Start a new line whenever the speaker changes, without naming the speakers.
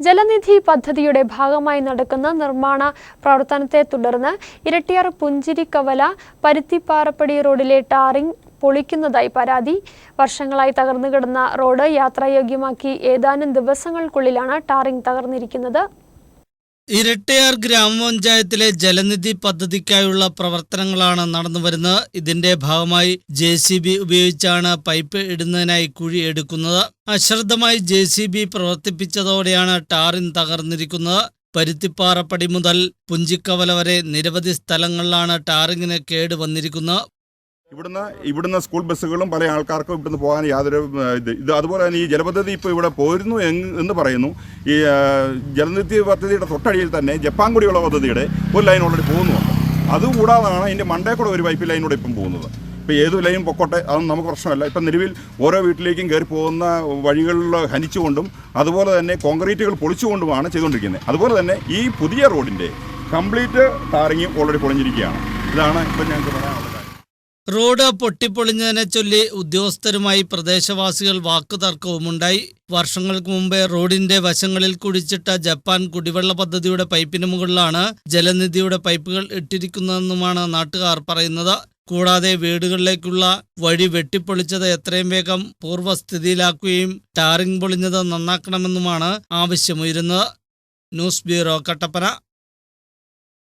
ജലനിധി പദ്ധതിയുടെ ഭാഗമായി നടക്കുന്ന നിർമ്മാണ പ്രവർത്തനത്തെ തുടർന്ന് ഇരട്ടിയാർ പുഞ്ചിരിക്കവല പരുത്തിപ്പാറപ്പടി റോഡിലെ ടാറിംഗ് പൊളിക്കുന്നതായി പരാതി. വർഷങ്ങളായി തകർന്നു കിടന്ന റോഡ് യാത്രായോഗ്യമാക്കി ഏതാനും ദിവസങ്ങൾക്കുള്ളിലാണ് ടാറിംഗ് തകർന്നിരിക്കുന്നത്.
ഇരട്ടയാർ ഗ്രാമപഞ്ചായത്തിലെ ജലനിധി പദ്ധതിക്കായുള്ള പ്രവർത്തനങ്ങളാണ് നടന്നുവരുന്നത് ഇതിന്റെ ഭാഗമായി ജെ ഉപയോഗിച്ചാണ് പൈപ്പ് ഇടുന്നതിനായി കുഴി എടുക്കുന്നത്. അശ്രദ്ധമായി ജെ പ്രവർത്തിപ്പിച്ചതോടെയാണ് ടാറിൻ തകർന്നിരിക്കുന്നത്. പരുത്തിപ്പാറപ്പടി മുതൽ പുഞ്ചിക്കവല വരെ നിരവധി സ്ഥലങ്ങളിലാണ് ടാറിങ്ങിന് കേട് വന്നിരിക്കുന്നത്
ഇവിടുന്ന് ഇവിടുന്ന് സ്കൂൾ ബസ്സുകളും പല ആൾക്കാർക്കും ഇവിടുന്ന് പോകാൻ യാതൊരു ഇത് ഇത് അതുപോലെ തന്നെ ഈ ജലപദ്ധതി ഇപ്പോൾ ഇവിടെ പോരുന്നു എന്ന് പറയുന്നു. ഈ ജലനിധി പദ്ധതിയുടെ തൊട്ടടിയിൽ തന്നെ ജപ്പാൻ കുടിവെള്ള പദ്ധതിയുടെ ഒരു ലൈൻ ഓൾറെഡി പോകുന്നുണ്ട്. അതുകൂടാതാണ് അതിന്റെ മണ്ടേ കൂടെ ഒരു പൈപ്പ് ലൈനൂടെ ഇപ്പം പോകുന്നത്. ഇപ്പോൾ ഏത് ലൈൻ പൊക്കോട്ടെ അതൊന്നും നമുക്ക് പ്രശ്നമല്ല. ഇപ്പം നിലവിൽ ഓരോ വീട്ടിലേക്കും കയറി പോകുന്ന വഴികളിൽ ഹനിച്ചുകൊണ്ടും അതുപോലെ തന്നെ കോൺക്രീറ്റുകൾ പൊളിച്ചുകൊണ്ടുമാണ് ചെയ്തുകൊണ്ടിരിക്കുന്നത്. അതുപോലെ തന്നെ ഈ പുതിയ റോഡിന്റെ കംപ്ലീറ്റ് ടാറിങ്ങും ഓൾറെഡി പൊളിഞ്ഞിരിക്കുകയാണ്. ഇതാണ് ഇപ്പം ഞങ്ങൾക്ക് പറയാനുള്ളത്.
റോഡ് പൊട്ടിപ്പൊളിഞ്ഞതിനെ ചൊല്ലി ഉദ്യോഗസ്ഥരുമായി പ്രദേശവാസികൾ വാക്കുതർക്കവുമുണ്ടായി. വർഷങ്ങൾക്ക് മുമ്പേ റോഡിന്റെ വശങ്ങളിൽ കുഴിച്ചിട്ട ജപ്പാൻ കുടിവെള്ള പദ്ധതിയുടെ പൈപ്പിന് മുകളിലാണ് ജലനിധിയുടെ പൈപ്പുകൾ ഇട്ടിരിക്കുന്നതെന്നുമാണ് നാട്ടുകാർ പറയുന്നത്. കൂടാതെ വീടുകളിലേക്കുള്ള വഴി വെട്ടിപ്പൊളിച്ചത് എത്രയും വേഗം പൂർവസ്ഥിതിയിലാക്കുകയും ടാറിംഗ് പൊളിഞ്ഞത് നന്നാക്കണമെന്നുമാണ് ആവശ്യമുയരുന്നത്. News bureau Kattappana.